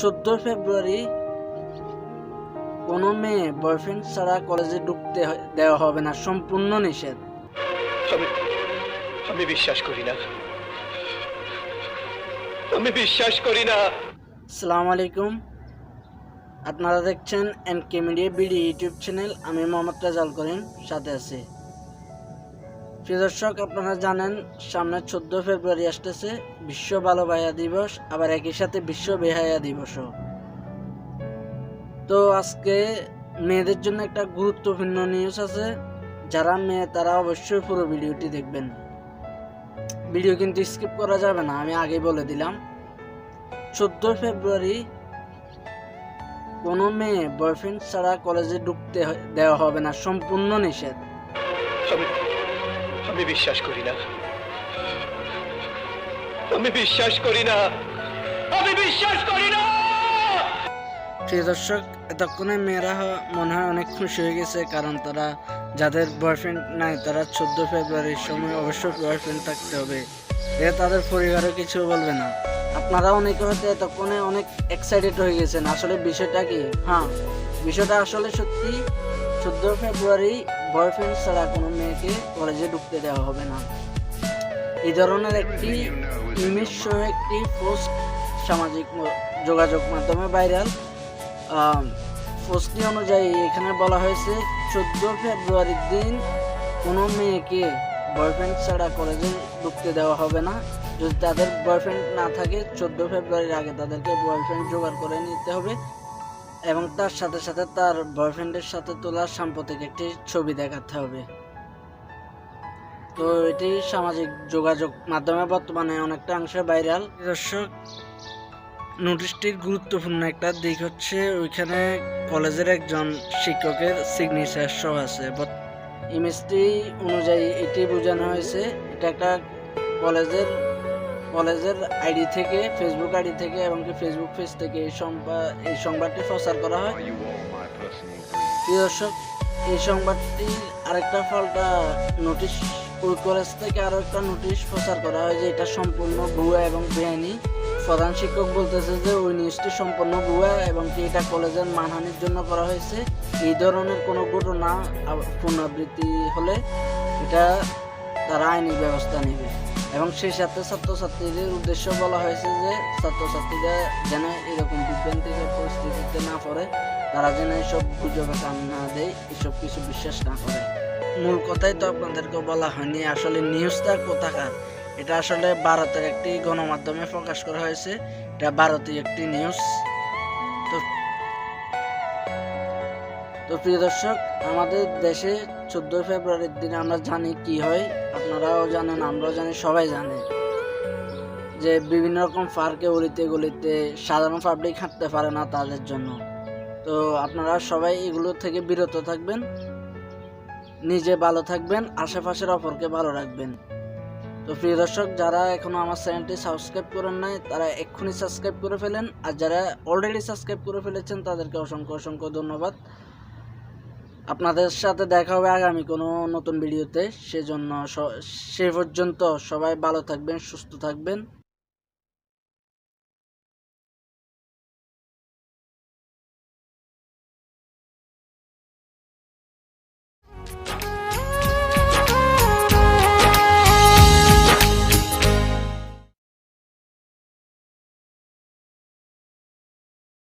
চোদ্দ ফেব্রুয়ারি কোনো মেয়ে বয়ফ্রেন্ড ছাড়া কলেজে ঢুকতে দেওয়া হবে না সম্পূর্ণ নিষেধ। আমি বিশ্বাস করি না। আমি বিশ্বাস করি না। আসসালামু আলাইকুম। আপনারা দেখছেন N K media BD YouTube channel. আমি মোহাম্মদ রাজাল করিম সাথে আছি। প্রিয় দর্শক, আপনারা জানেন, সামনে চোদ্দ ফেব্রুয়ারি আসতেছে বিশ্ব ভালো ভাইয়া দিবস, আবার একই সাথে বিশ্ব বেহায়া দিবসও। তো আজকে মেয়েদের জন্য একটা গুরুত্বপূর্ণ নিউজ আছে। যারা মেয়ে, তারা অবশ্যই পুরো ভিডিওটি দেখবেন। ভিডিও কিন্তু স্কিপ করা যাবে না, আমি আগেই বলে দিলাম। চোদ্দ ফেব্রুয়ারি কোনো মেয়ে বয়ফ্রেন্ড ছাড়া কলেজে ঢুকতে দেওয়া হবে না, সম্পূর্ণ নিষেধ। আমি বিশ্বাস করি না। আমি বিশ্বাস করি না। আমি বিশ্বাস করি না। প্রিয় দর্শক, এতক্ষণে মেয়েরা মনে হয় অনেক খুশি হয়ে গেছে, কারণ তারা যাদের বয়ফ্রেন্ড নাই, তারা চোদ্দ ফেব্রুয়ারির সময় অবশ্যই বয়ফ্রেন্ড থাকতে হবে। এ তাদের পরিবারও কিছু বলবে না। আপনারা অনেকে হয়তো এতক্ষণে অনেক এক্সাইটেড হয়ে গেছেন। আসলে বিষয়টা কি? হ্যাঁ বিষয়টা আসলে সত্যি, চোদ্দ ফেব্রুয়ারি বয়ফ্রেন্ড ছাড়া কোনো মেয়েকে কলেজে ঢুকতে দেওয়া হবে না। এই ধরনের একটি ইমেজ সহ একটি পোস্ট সামাজিক যোগাযোগ মাধ্যমে ভাইরাল পোস্টটি অনুযায়ী এখানে বলা হয়েছে, চোদ্দ ফেব্রুয়ারির দিন কোনো মেয়েকে বয়ফ্রেন্ড ছাড়া কলেজে ঢুকতে দেওয়া হবে না। যদি তাদের বয়ফ্রেন্ড না থাকে, চোদ্দ ফেব্রুয়ারির আগে তাদেরকে বয়ফ্রেন্ড জোগাড় করে নিতে হবে। এবং তার সাথে সাথে তার বয়ফ্রেন্ডের সাথে তোলা সাম্প্রতিক একটি ছবি দেখাতে হবে। তো এটি সামাজিক যোগাযোগ মাধ্যমে বর্তমানে অনেকটা অংশে ভাইরাল দর্শক, নোটিশটির গুরুত্বপূর্ণ একটা দিক হচ্ছে ওইখানে কলেজের একজন শিক্ষকের সিগনেচার সহ আছে। ইমেজটি অনুযায়ী এটি বোঝানো হয়েছে, এটা একটা কলেজের কলেজের আইডি থেকে ফেসবুক আইডি থেকে এবং কি ফেসবুক পেজ থেকে এই সংবাদ এই সংবাদটি প্রচার করা হয়। দর্শক, এই সংবাদটি আরেকটা ফলটা নোটিশ কলেজ থেকে আরও একটা নোটিশ প্রচার করা হয় যে এটা সম্পূর্ণ ভুয়া এবং বেআইনি। প্রধান শিক্ষক বলতেছে যে ওই নিউজটি সম্পূর্ণ ভুয়া এবং কি এটা কলেজের মানহানির জন্য করা হয়েছে। এই ধরনের কোনো ঘটনা পুনরাবৃত্তি হলে এটা তারা আইনি ব্যবস্থা নেবে। এবং সেই সাথে ছাত্রছাত্রীদের উদ্দেশ্য বলা হয়েছে যে ছাত্রছাত্রীরা যেন এরকম বিভ্রান্তিকর পরিস্থিতিতে না পড়ে, তারা যেন এসব গুজবে কান না দেয়, এসব কিছু বিশ্বাস না করে। মূল কথাই তো আপনাদেরকে বলা হয়নি, আসলে নিউজটা কোথাকার? এটা আসলে ভারতের একটি গণমাধ্যমে প্রকাশ করা হয়েছে। এটা ভারতীয় একটি নিউজ তো তো প্রিয় দর্শক, আমাদের দেশে চোদ্দোই ফেব্রুয়ারির দিনে আমরা জানি কি হয়। আপনারাও জানেন, আমরাও জানি, সবাই জানে যে বিভিন্ন রকম পার্কে অলিতে গলিতে সাধারণ পাবলিক হাঁটতে পারে না তাদের জন্য। তো আপনারা সবাই এগুলো থেকে বিরত থাকবেন, নিজে ভালো থাকবেন, আশেপাশের অপরকে ভালো রাখবেন। তো প্রিয় দর্শক, যারা এখনও আমার চ্যানেলটি সাবস্ক্রাইব করেন নাই, তারা এক্ষুনি সাবস্ক্রাইব করে ফেলেন। আর যারা অলরেডি সাবস্ক্রাইব করে ফেলেছেন, তাদেরকে অসংখ্য অসংখ্য ধন্যবাদ। আপনাদের সাথে দেখা হবে আগামী কোনো নতুন ভিডিওতে। সেজন্য স- পর্যন্ত সবাই ভালো থাকবেন, সুস্থ থাকবেন।